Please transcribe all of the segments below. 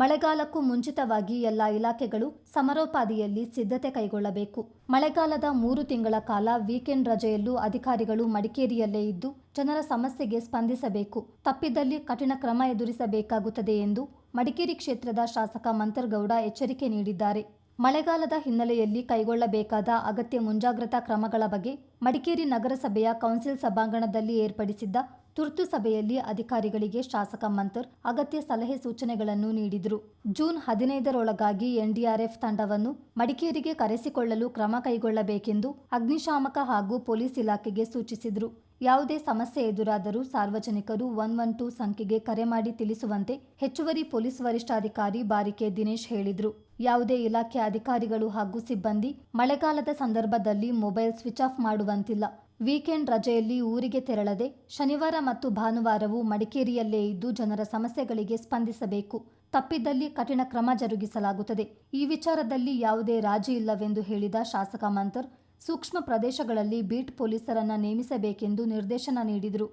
ಮಳೆಗಾಲಕ್ಕೂ ಮುಂಚಿತವಾಗಿ ಎಲ್ಲ ಇಲಾಖೆಗಳು ಸಮರೋಪಾದಿಯಲ್ಲಿ ಸಿದ್ಧತೆ ಕೈಗೊಳ್ಳಬೇಕು. ಮಳೆಗಾಲದ ಮೂರು ತಿಂಗಳ ಕಾಲ ವೀಕೆಂಡ್ ರಜೆಯಲ್ಲೂ ಅಧಿಕಾರಿಗಳು ಮಡಿಕೇರಿಯಲ್ಲೇ ಇದ್ದು ಜನರ ಸಮಸ್ಯೆಗೆ ಸ್ಪಂದಿಸಬೇಕು. ತಪ್ಪಿದಲ್ಲಿ ಕಠಿಣ ಕ್ರಮ ಎದುರಿಸಬೇಕಾಗುತ್ತದೆ ಎಂದು ಮಡಿಕೇರಿ ಕ್ಷೇತ್ರದ ಶಾಸಕ ಮಂತರ್ಗೌಡ ಎಚ್ಚರಿಕೆ ನೀಡಿದ್ದಾರೆ. ಮಳೆಗಾಲದ ಹಿನ್ನೆಲೆಯಲ್ಲಿ ಕೈಗೊಳ್ಳಬೇಕಾದ ಅಗತ್ಯ ಮುಂಜಾಗ್ರತಾ ಕ್ರಮಗಳ ಬಗ್ಗೆ ಮಡಿಕೇರಿ ನಗರಸಭೆಯ ಕೌನ್ಸಿಲ್ ಸಭಾಂಗಣದಲ್ಲಿ ಏರ್ಪಡಿಸಿದ್ದ ತುರ್ತು ಸಭೆಯಲ್ಲಿ ಅಧಿಕಾರಿಗಳಿಗೆ ಶಾಸಕ ಮಂತರ್ ಅಗತ್ಯ ಸಲಹೆ ಸೂಚನೆಗಳನ್ನು ನೀಡಿದರು. ಜೂನ್ ಹದಿನೈದರೊಳಗಾಗಿ ಎನ್ಡಿಆರ್ಎಫ್ ತಂಡವನ್ನು ಮಡಿಕೇರಿಗೆ ಕರೆಸಿಕೊಳ್ಳಲು ಕ್ರಮ ಕೈಗೊಳ್ಳಬೇಕೆಂದು ಅಗ್ನಿಶಾಮಕ ಹಾಗೂ ಪೊಲೀಸ್ ಇಲಾಖೆಗೆ ಸೂಚಿಸಿದರು. ಯಾವುದೇ ಸಮಸ್ಯೆ ಎದುರಾದರೂ ಸಾರ್ವಜನಿಕರು ಒನ್ ಒನ್ ಟೂ ಸಂಖ್ಯೆಗೆ ಕರೆ ಮಾಡಿ ತಿಳಿಸುವಂತೆ ಹೆಚ್ಚುವರಿ ಪೊಲೀಸ್ ವರಿಷ್ಠಾಧಿಕಾರಿ ಬಾರಿಕೆ ದಿನೇಶ್ ಹೇಳಿದರು. ಯಾವುದೇ ಇಲಾಖೆ ಅಧಿಕಾರಿಗಳು ಹಾಗೂ ಸಿಬ್ಬಂದಿ ಮಳೆಗಾಲದ ಸಂದರ್ಭದಲ್ಲಿ ಮೊಬೈಲ್ ಸ್ವಿಚ್ ಆಫ್ ಮಾಡುವಂತಿಲ್ಲ. ವೀಕೆಂಡ್ ರಜೆಯಲ್ಲಿ ಊರಿಗೆ ತೆರಳದೆ ಶನಿವಾರ ಮತ್ತು ಭಾನುವಾರವೂ ಮಡಿಕೇರಿಯಲ್ಲೇ ಇದ್ದು ಜನರ ಸಮಸ್ಯೆಗಳಿಗೆ ಸ್ಪಂದಿಸಬೇಕು. ತಪ್ಪಿದ್ದಲ್ಲಿ ಕಠಿಣ ಕ್ರಮ ಜರುಗಿಸಲಾಗುತ್ತದೆ. ಈ ವಿಚಾರದಲ್ಲಿ ಯಾವುದೇ ರಾಜಿ ಇಲ್ಲವೆಂದು ಹೇಳಿದ ಶಾಸಕ ಮಂತರ್ ಸೂಕ್ಷ್ಮ ಪ್ರದೇಶಗಳಲ್ಲಿ ಬೀಟ್ ಪೊಲೀಸರನ್ನ ನೇಮಿಸಬೇಕೆಂದು ನಿರ್ದೇಶನ ನೀಡಿದರು.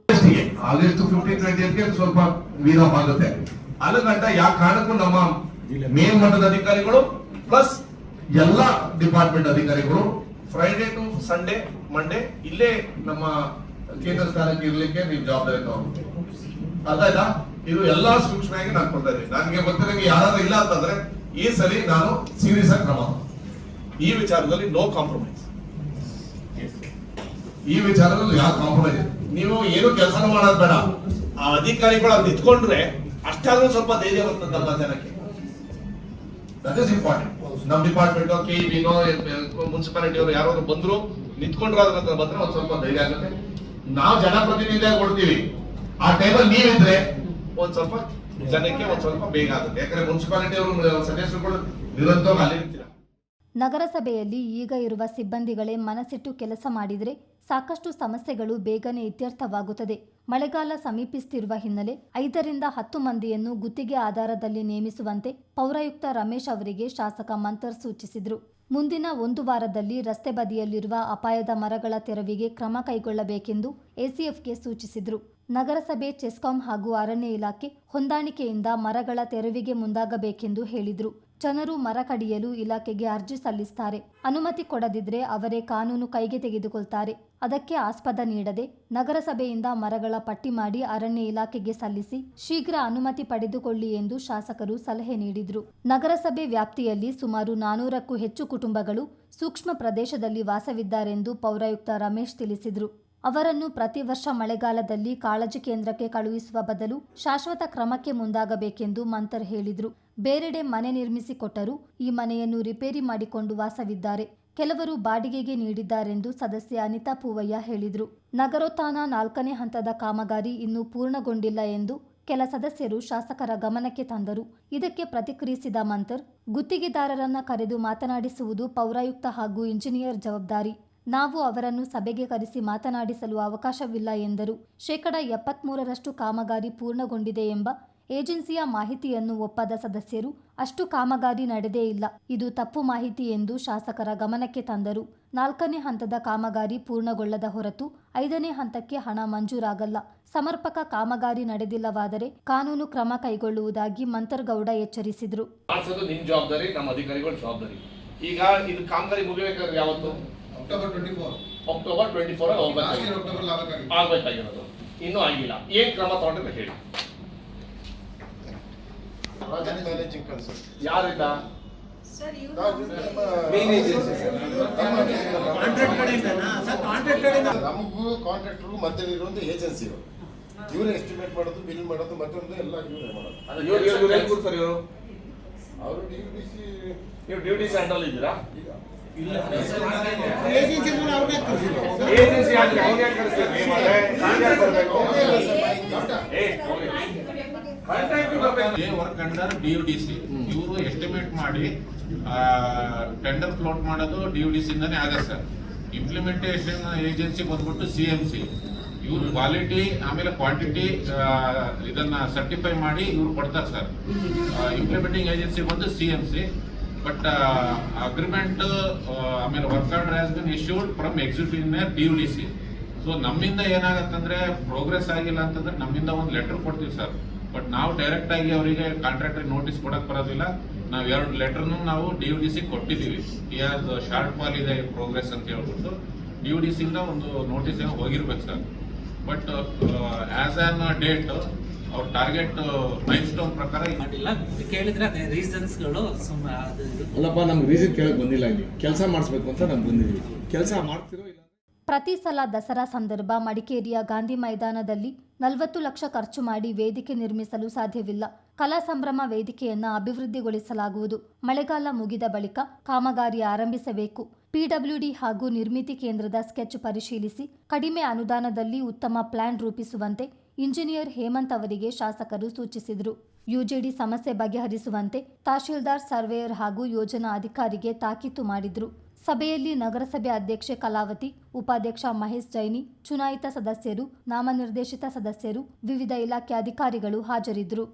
ಮೇನ್ ಅಧಿಕಾರಿಗಳು ಪ್ಲಸ್ ಎಲ್ಲ ಡಿಪಾರ್ಟ್ಮೆಂಟ್ ಅಧಿಕಾರಿಗಳು ಫ್ರೈಡೆ ಟು ಸಂಡೇ ಮಂಡೇ ಇಲ್ಲೇ ನಮ್ಮ ಕೇಂದ್ರ ಸ್ಥಾನಕ್ಕೆ ಇರ್ಲಿಕ್ಕೆ ನೀವು ಜವಾಬ್ದಾರಿ ತಗೊಂಡು ಅರ್ಥ ಆಯ್ತಾ ಇದು ಎಲ್ಲಾ ಸೂಕ್ಷ್ಮವಾಗಿ ನಾನು ಕೊಡ್ತಾ ಇದ್ದೀನಿ. ನನಗೆ ಗೊತ್ತಿರಂಗೆ ಯಾರಾದ್ರೂ ಇಲ್ಲ ಅಂತಂದ್ರೆ ಈ ಸರಿ ನಾನು ಸೀರಿಯಸ್ ಆಗಿ ಕ್ರಮ ಈ ವಿಚಾರದಲ್ಲಿ ನೋ ಕಾಂಪ್ರಮೈಸ್ ಈ ವಿಚಾರದಲ್ಲಿ ಯಾವ ಕಾಂಪ್ರಮೈಸ್ ನೀವು ಏನು ಕೆಲಸ ಮಾಡೋದು ಬೇಡ. ಆ ಅಧಿಕಾರಿಗಳು ಅಲ್ಲಿ ನಿಂತ್ಕೊಂಡ್ರೆ ಅಷ್ಟಾದ್ರೂ ಸ್ವಲ್ಪ ಧೈರ್ಯ ಬರ್ತದಲ್ಲ ಜನಕ್ಕೆ. ದಟ್ ಇಸ್ ಇಂಪಾರ್ಟೆಂಟ್ ನಮ್ಮ ಡಿಪಾರ್ಟ್ಮೆಂಟ್ ಕೆ ವಿನೋ ಮುನ್ಸಿಪಾಲಿಟಿ ಅವರು ಯಾರಾದ್ರು ಬಂದ್ರು ನಿಂತ್ಕೊಂಡ್ರ ಅದ್ರ ಬಂದ್ರೆ ಒಂದ್ ಸ್ವಲ್ಪ ಧೈರ್ಯ ಆಗುತ್ತೆ. ನಾವು ಜನಪ್ರತಿನಿಧಿಯಾಗಿ ಕೊಡ್ತೀವಿ ಆ ಟೈಮಲ್ಲಿ ನೀವಿದ್ರೆ ಒಂದ್ ಸ್ವಲ್ಪ ಜನಕ್ಕೆ ಒಂದ್ ಸ್ವಲ್ಪ ಬೇಗ ಆಗುತ್ತೆ. ಯಾಕಂದ್ರೆ ಮುನ್ಸಿಪಾಲಿಟಿ ಅವರು ಸದಸ್ಯರುಗಳು ನಿರಂತರ ಅಲ್ಲಿ ನಗರಸಭೆಯಲ್ಲಿ ಈಗ ಇರುವ ಸಿಬ್ಬಂದಿಗಳೇ ಮನಸ್ಸಿಟ್ಟು ಕೆಲಸ ಮಾಡಿದರೆ ಸಾಕಷ್ಟು ಸಮಸ್ಯೆಗಳು ಬೇಗನೆ ಇತ್ಯರ್ಥವಾಗುತ್ತದೆ. ಮಳೆಗಾಲ ಸಮೀಪಿಸುತ್ತಿರುವ ಹಿನ್ನೆಲೆ ಐದರಿಂದ ಹತ್ತು ಮಂದಿಯನ್ನು ಗುತ್ತಿಗೆ ಆಧಾರದಲ್ಲಿ ನೇಮಿಸುವಂತೆ ಪೌರಾಯುಕ್ತ ರಮೇಶ್ ಅವರಿಗೆ ಶಾಸಕ ಮಂತರ್ ಸೂಚಿಸಿದರು. ಮುಂದಿನ ಒಂದು ವಾರದಲ್ಲಿ ರಸ್ತೆ ಬದಿಯಲ್ಲಿರುವ ಅಪಾಯದ ಮರಗಳ ತೆರವಿಗೆ ಕ್ರಮ ಕೈಗೊಳ್ಳಬೇಕೆಂದು ಎಸಿಎಫ್ಗೆ ಸೂಚಿಸಿದರು. ನಗರಸಭೆ ಚೆಸ್ಕಾಂ ಹಾಗೂ ಅರಣ್ಯ ಇಲಾಖೆ ಹೊಂದಾಣಿಕೆಯಿಂದ ಮರಗಳ ತೆರವಿಗೆ ಮುಂದಾಗಬೇಕೆಂದು ಹೇಳಿದರು. ಜನರು ಮರ ಕಡಿಯಲು ಇಲಾಖೆಗೆ ಅರ್ಜಿ ಸಲ್ಲಿಸುತ್ತಾರೆ ಅನುಮತಿ ಕೊಡದಿದ್ರೆ ಅವರೇ ಕಾನೂನು ಕೈಗೆ ತೆಗೆದುಕೊಳ್ತಾರೆ. ಅದಕ್ಕೆ ಆಸ್ಪದ ನೀಡದೆ ನಗರಸಭೆಯಿಂದ ಮರಗಳ ಪಟ್ಟಿ ಮಾಡಿ ಅರಣ್ಯ ಇಲಾಖೆಗೆ ಸಲ್ಲಿಸಿ ಶೀಘ್ರ ಅನುಮತಿ ಪಡೆದುಕೊಳ್ಳಿ ಎಂದು ಶಾಸಕರು ಸಲಹೆ ನೀಡಿದರು. ನಗರಸಭೆ ವ್ಯಾಪ್ತಿಯಲ್ಲಿ ಸುಮಾರು ನಾನೂರಕ್ಕೂ ಹೆಚ್ಚು ಕುಟುಂಬಗಳು ಸೂಕ್ಷ್ಮ ಪ್ರದೇಶದಲ್ಲಿ ವಾಸವಿದ್ದಾರೆಂದು ಪೌರಾಯುಕ್ತ ರಮೇಶ್ ತಿಳಿಸಿದರು. ಅವರನ್ನು ಪ್ರತಿ ವರ್ಷ ಮಳೆಗಾಲದಲ್ಲಿ ಕಾಳಜಿ ಕೇಂದ್ರಕ್ಕೆ ಕಳುಹಿಸುವ ಬದಲು ಶಾಶ್ವತ ಕ್ರಮಕ್ಕೆ ಮುಂದಾಗಬೇಕೆಂದು ಮಂತರ್ ಹೇಳಿದರು. ಬೇರೆಡೆ ಮನೆ ನಿರ್ಮಿಸಿಕೊಟ್ಟರು ಈ ಮನೆಯನ್ನು ರಿಪೇರಿ ಮಾಡಿಕೊಂಡು ವಾಸವಿದ್ದಾರೆ. ಕೆಲವರು ಬಾಡಿಗೆಗೆ ನೀಡಿದ್ದಾರೆಂದು ಸದಸ್ಯ ಅನಿತಾ ಪೂವಯ್ಯ ಹೇಳಿದರು. ನಗರೋತ್ಥಾನ ನಾಲ್ಕನೇ ಹಂತದ ಕಾಮಗಾರಿ ಇನ್ನೂ ಪೂರ್ಣಗೊಂಡಿಲ್ಲ ಎಂದು ಕೆಲ ಸದಸ್ಯರು ಶಾಸಕರ ಗಮನಕ್ಕೆ ತಂದರು. ಇದಕ್ಕೆ ಪ್ರತಿಕ್ರಿಯಿಸಿದ ಮಂತರ್ ಗುತ್ತಿಗೆದಾರರನ್ನ ಕರೆದು ಮಾತನಾಡಿಸುವುದು ಪೌರಾಯುಕ್ತ ಹಾಗೂ ಇಂಜಿನಿಯರ್ ಜವಾಬ್ದಾರಿ. ನಾವು ಅವರನ್ನು ಸಭೆಗೆ ಕರೆಸಿ ಮಾತನಾಡಿಸಲು ಅವಕಾಶವಿಲ್ಲ ಎಂದರು. ಶೇಕಡ ಎಪ್ಪತ್ಮೂರರಷ್ಟು ಕಾಮಗಾರಿ ಪೂರ್ಣಗೊಂಡಿದೆ ಎಂಬ ಏಜೆನ್ಸಿಯ ಮಾಹಿತಿಯನ್ನು ಒಪ್ಪದ ಸದಸ್ಯರು ಅಷ್ಟು ಕಾಮಗಾರಿ ನಡೆದೇ ಇಲ್ಲ. ಇದು ತಪ್ಪು ಮಾಹಿತಿ ಎಂದು ಶಾಸಕರ ಗಮನಕ್ಕೆ ತಂದರು. ನಾಲ್ಕನೇ ಹಂತದ ಕಾಮಗಾರಿ ಪೂರ್ಣಗೊಳ್ಳದ ಹೊರತು ಐದನೇ ಹಂತಕ್ಕೆ ಹಣ ಮಂಜೂರಾಗಲ್ಲ. ಸಮರ್ಪಕ ಕಾಮಗಾರಿ ನಡೆದಿಲ್ಲವಾದರೆ ಕಾನೂನು ಕ್ರಮ ಕೈಗೊಳ್ಳುವುದಾಗಿ ಮಂತರ್ಗೌಡ ಎಚ್ಚರಿಸಿದರು. ಮಾಡ್ಸೋದು ನಿಮ್ ಜವಾಬ್ದಾರಿ ನಮ್ಮ ಅಧಿಕಾರಿಗಳ ಜವಾಬ್ದಾರಿ. ಈಗ ಇದು ಕಾಮಗಾರಿ ಮುಗಿಬೇಕಾದ್ರೆ ಯಾವತ್ತು? October twenty four October twenty ಆಗ್ಬೇಕಾಗಿರೋದು. ಇನ್ನೂ ಆಗಿಲ್ಲ. ಏನ್ ಕ್ರಮ ತಗೊಂಡ್ರೆ ಹೇಳಿ. ಮ್ಯಾನೇಜಿಂಗ್ ಕನ್ಸಲ್ಟ್ ಯಾರಿಂದ ನಮಗೂ ಕಾಂಟ್ರಾಕ್ಟರ್ ಮಧ್ಯೆ ಒಂದು ಏಜೆನ್ಸಿ ಇವರೇ ಎಸ್ಟಿಮೇಟ್ ಮಾಡೋದು ಬಿಲ್ ಮಾಡೋದು ಮತ್ತೊಂದು ಎಲ್ಲ ಇವರೇ ಮಾಡೋದು. ಇವ್ರು ಇವರು ಅವರು ಡಿ ಡಿ ಸಿ ನೀವು ಡ್ಯೂಟಿ ಸೆಂಟ್ರಲ್ ಇದ್ದೀರಾ? ಏಜೆನ್ಸಿ ಅವ್ರು ಯಾಕೆ ಏ, work under D U D C ಇವರು ಎಸ್ಟಿಮೇಟ್ ಮಾಡಿ ಟೆಂಡರ್ ಫ್ಲೋಟ್ ಮಾಡೋದು ಡಿ ಯು ಡಿ ಸಿ ಇಂದಾನೆ ಆಗತ್ತೆ ಸರ್. ಇಂಪ್ಲಿಮೆಂಟೇಷನ್ ಏಜೆನ್ಸಿ ಬಂದ್ಬಿಟ್ಟು ಸಿ ಎಂ ಸಿ ಇವ್ರ ಕ್ವಾಲಿಟಿ ಆಮೇಲೆ ಕ್ವಾಂಟಿಟಿ ಇದನ್ನ ಸರ್ಟಿಫೈ ಮಾಡಿ ಇವ್ರು ಕೊಡ್ತಾರೆ ಸರ್. ಇಂಪ್ಲಿಮೆಂಟಿಂಗ್ ಏಜೆನ್ಸಿ ಬಂದು C M C but agreement ಆಮೇಲೆ work order has been issued from executive D U D C so ನಮ್ಮಿಂದ ಏನಾಗತ್ತಂದ್ರೆ ಪ್ರೋಗ್ರೆಸ್ ಆಗಿಲ್ಲ ಅಂತಂದ್ರೆ ನಮ್ಮಿಂದ ಒಂದು ಲೆಟರ್ ಕೊಡ್ತೀವಿ ಸರ್. ಬಟ್ ನಾವು ಡೈರೆಕ್ಟ್ ಆಗಿ ಅವರಿಗೆ ಕಾಂಟ್ರಾಕ್ಟರ್ ನೋಟಿಸ್ ಕೊಡಕ್ ಬರೋದಿಲ್ಲ. ನಾವು ಎರಡು ಲೆಟರ್ನು ನಾವು ಡಿ ಯು ಡಿ ಸಿ ಕೊಟ್ಟಿದ್ದೀವಿ. ಯಾವ್ದು ಶಾರ್ಟ್ ಫಾಲ್ ಇದೆ ಪ್ರೋಗ್ರೆಸ್ ಅಂತ ಹೇಳ್ಬಿಟ್ಟು. ಡಿ ಯು ಡಿ ಸಿಂದ ಒಂದು ನೋಟಿಸ್ ಏನೋ ಹೋಗಿರ್ಬೇಕು sir. But as on date ಅವ್ರ ಟಾರ್ಗೆಟ್ ಮೈಲ್ ಸ್ಟೋನ್ ಪ್ರಕಾರ ಮಾಡಿಲ್ಲ. ಕೇಳಿದ್ರೆ ಅದೇ ರೀಸನ್ಸ್ಗಳು ಸುಮ್ಮನೆ ಅಲ್ಲಪ್ಪ ನಮ್ಗೆ ರೀಸನ್ ಕೇಳಕ್ ಬಂದಿಲ್ಲ ಇಲ್ಲಿ. ಕೆಲಸ ಮಾಡಿಸ್ಬೇಕು ಅಂತ ನಾವು ಬಂದಿದ್ವಿ ಕೆಲಸ ಮಾಡ್ತಿರೋ ಇಲ್ಲ ಪ್ರತಿ ಸಲ ದಸರಾ ಸಂದರ್ಭ ಮಡಿಕೇರಿಯ ಗಾಂಧಿ ಮೈದಾನದಲ್ಲಿ ನಲವತ್ತು ಲಕ್ಷ ಖರ್ಚು ಮಾಡಿ ವೇದಿಕೆ ನಿರ್ಮಿಸಲು ಸಾಧ್ಯವಿಲ್ಲ. ಕಲಾ ಸಂಭ್ರಮ ವೇದಿಕೆಯನ್ನ ಅಭಿವೃದ್ಧಿಗೊಳಿಸಲಾಗುವುದು. ಮಳೆಗಾಲ ಮುಗಿದ ಬಳಿಕ ಕಾಮಗಾರಿ ಆರಂಭಿಸಬೇಕು. ಪಿಡಬ್ಲ್ಯೂಡಿ ಹಾಗೂ ನಿರ್ಮಿತಿ ಕೇಂದ್ರದ ಸ್ಕೆಚ್ ಪರಿಶೀಲಿಸಿ ಕಡಿಮೆ ಅನುದಾನದಲ್ಲಿ ಉತ್ತಮ ಪ್ಲಾನ್ ರೂಪಿಸುವಂತೆ ಇಂಜಿನಿಯರ್ ಹೇಮಂತ್ ಅವರಿಗೆ ಶಾಸಕರು ಸೂಚಿಸಿದರು. ಯುಜೆಡಿ ಸಮಸ್ಯೆ ಬಗೆಹರಿಸುವಂತೆ ತಹಶೀಲ್ದಾರ್, ಸರ್ವೇಯರ್ ಹಾಗೂ ಯೋಜನಾ ಅಧಿಕಾರಿಗೆ ತಾಕೀತು ಮಾಡಿದ್ರು. ಸಭೆಯಲ್ಲಿ ನಗರಸಭೆ ಅಧ್ಯಕ್ಷೆ ಕಲಾವತಿ, ಉಪಾಧ್ಯಕ್ಷ ಮಹೇಶ್ ಜೈನಿ, ಚುನಾಯಿತ ಸದಸ್ಯರು, ನಾಮನಿರ್ದೇಶಿತ ಸದಸ್ಯರು, ವಿವಿಧ ಇಲಾಖೆ ಅಧಿಕಾರಿಗಳು ಹಾಜರಿದ್ದರು.